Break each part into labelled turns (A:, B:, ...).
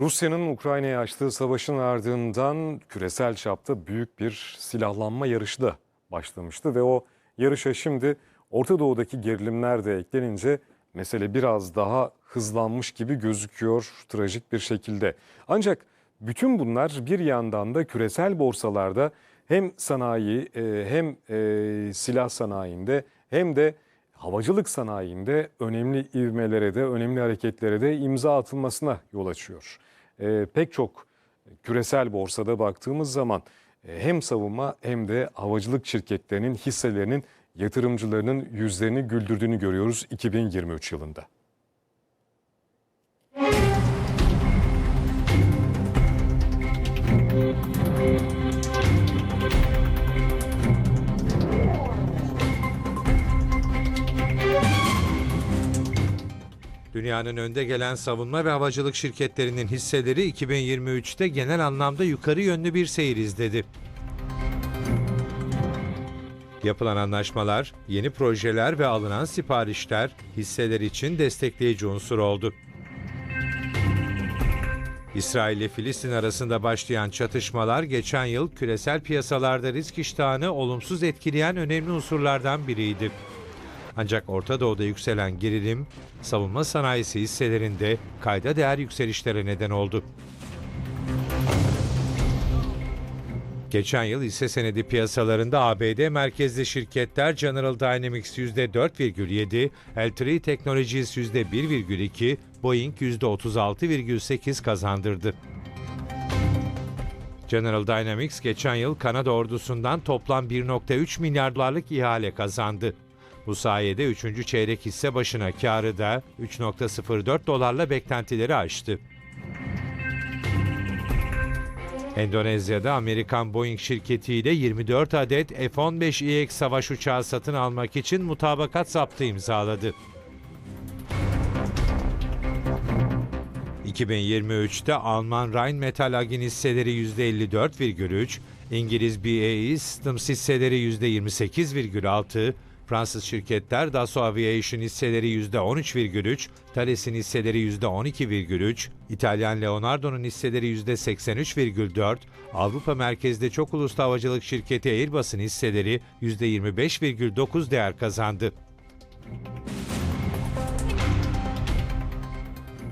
A: Rusya'nın Ukrayna'ya açtığı savaşın ardından küresel çapta büyük bir silahlanma yarışı da başlamıştı ve o yarışa şimdi Orta Doğu'daki gerilimler de eklenince mesele biraz daha hızlanmış gibi gözüküyor trajik bir şekilde. Ancak bütün bunlar bir yandan da küresel borsalarda hem sanayi e, hem e, silah sanayinde hem de havacılık sanayinde önemli ivmelere de önemli hareketlere de imza atılmasına yol açıyor. E, pek çok küresel borsada baktığımız zaman e, hem savunma hem de havacılık şirketlerinin hisselerinin yatırımcılarının yüzlerini güldürdüğünü görüyoruz 2023 yılında.
B: Dünyanın önde gelen savunma ve havacılık şirketlerinin hisseleri 2023'te genel anlamda yukarı yönlü bir seyir izledi. Yapılan anlaşmalar, yeni projeler ve alınan siparişler hisseler için destekleyici unsur oldu. İsrail ile Filistin arasında başlayan çatışmalar geçen yıl küresel piyasalarda risk iştahını olumsuz etkileyen önemli unsurlardan biriydi. Ancak Orta Doğu'da yükselen gerilim, savunma sanayisi hisselerinde kayda değer yükselişlere neden oldu. Geçen yıl hisse senedi piyasalarında ABD merkezli şirketler General Dynamics %4,7, L3 Technologies %1,2, Boeing %36,8 kazandırdı. General Dynamics geçen yıl Kanada ordusundan toplam 1.3 milyar dolarlık ihale kazandı. Bu sayede 3. çeyrek hisse başına karı da 3.04 dolarla beklentileri aştı. Endonezya'da Amerikan Boeing şirketiyle 24 adet F-15EX savaş uçağı satın almak için mutabakat zaptı imzaladı. 2023'te Alman Rheinmetall AG'in hisseleri %54,3, İngiliz BAE Systems hisseleri %28,6, Fransız şirketler Dassault Aviation hisseleri %13,3, Thales'in hisseleri %12,3, İtalyan Leonardo'nun hisseleri %83,4, Avrupa merkezde çok uluslu havacılık şirketi Airbus'un hisseleri %25,9 değer kazandı.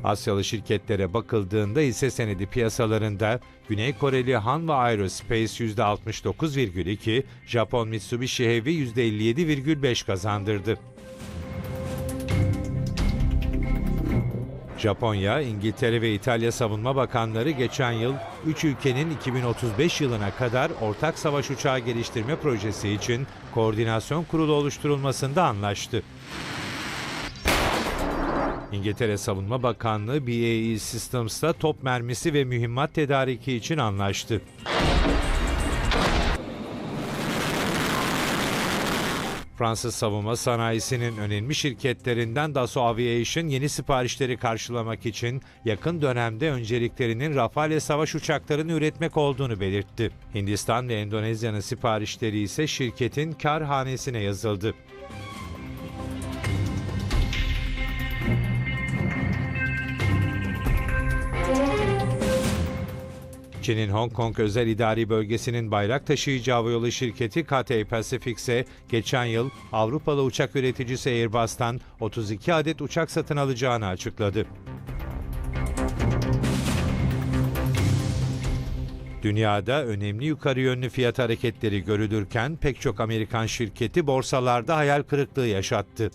B: Asyalı şirketlere bakıldığında hisse senedi piyasalarında Güney Koreli Hanwha Aerospace %69,2, Japon Mitsubishi Heavy %57,5 kazandırdı. Japonya, İngiltere ve İtalya Savunma Bakanları geçen yıl 3 ülkenin 2035 yılına kadar ortak savaş uçağı geliştirme projesi için koordinasyon kurulu oluşturulmasında anlaştı. İngiltere Savunma Bakanlığı BAE Systems'la top mermisi ve mühimmat tedariki için anlaştı. Fransız savunma sanayisinin önemli şirketlerinden Dassault Aviation yeni siparişleri karşılamak için yakın dönemde önceliklerinin Rafale savaş uçaklarını üretmek olduğunu belirtti. Hindistan ve Endonezya'nın siparişleri ise şirketin kar hanesine yazıldı. Çin'in Hong Kong özel idari bölgesinin bayrak taşıyıcı havayolu şirketi Cathay Pacific ise geçen yıl Avrupalı uçak üreticisi Airbus'tan 32 adet uçak satın alacağını açıkladı. Dünyada önemli yukarı yönlü fiyat hareketleri görülürken pek çok Amerikan şirketi borsalarda hayal kırıklığı yaşattı.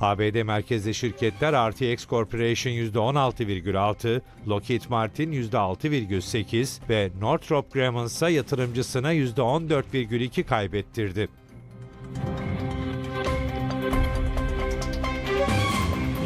B: ABD merkezli şirketler RTX Corporation %16,6, Lockheed Martin %6,8 ve Northrop Grumman ise yatırımcısına %14,2 kaybettirdi.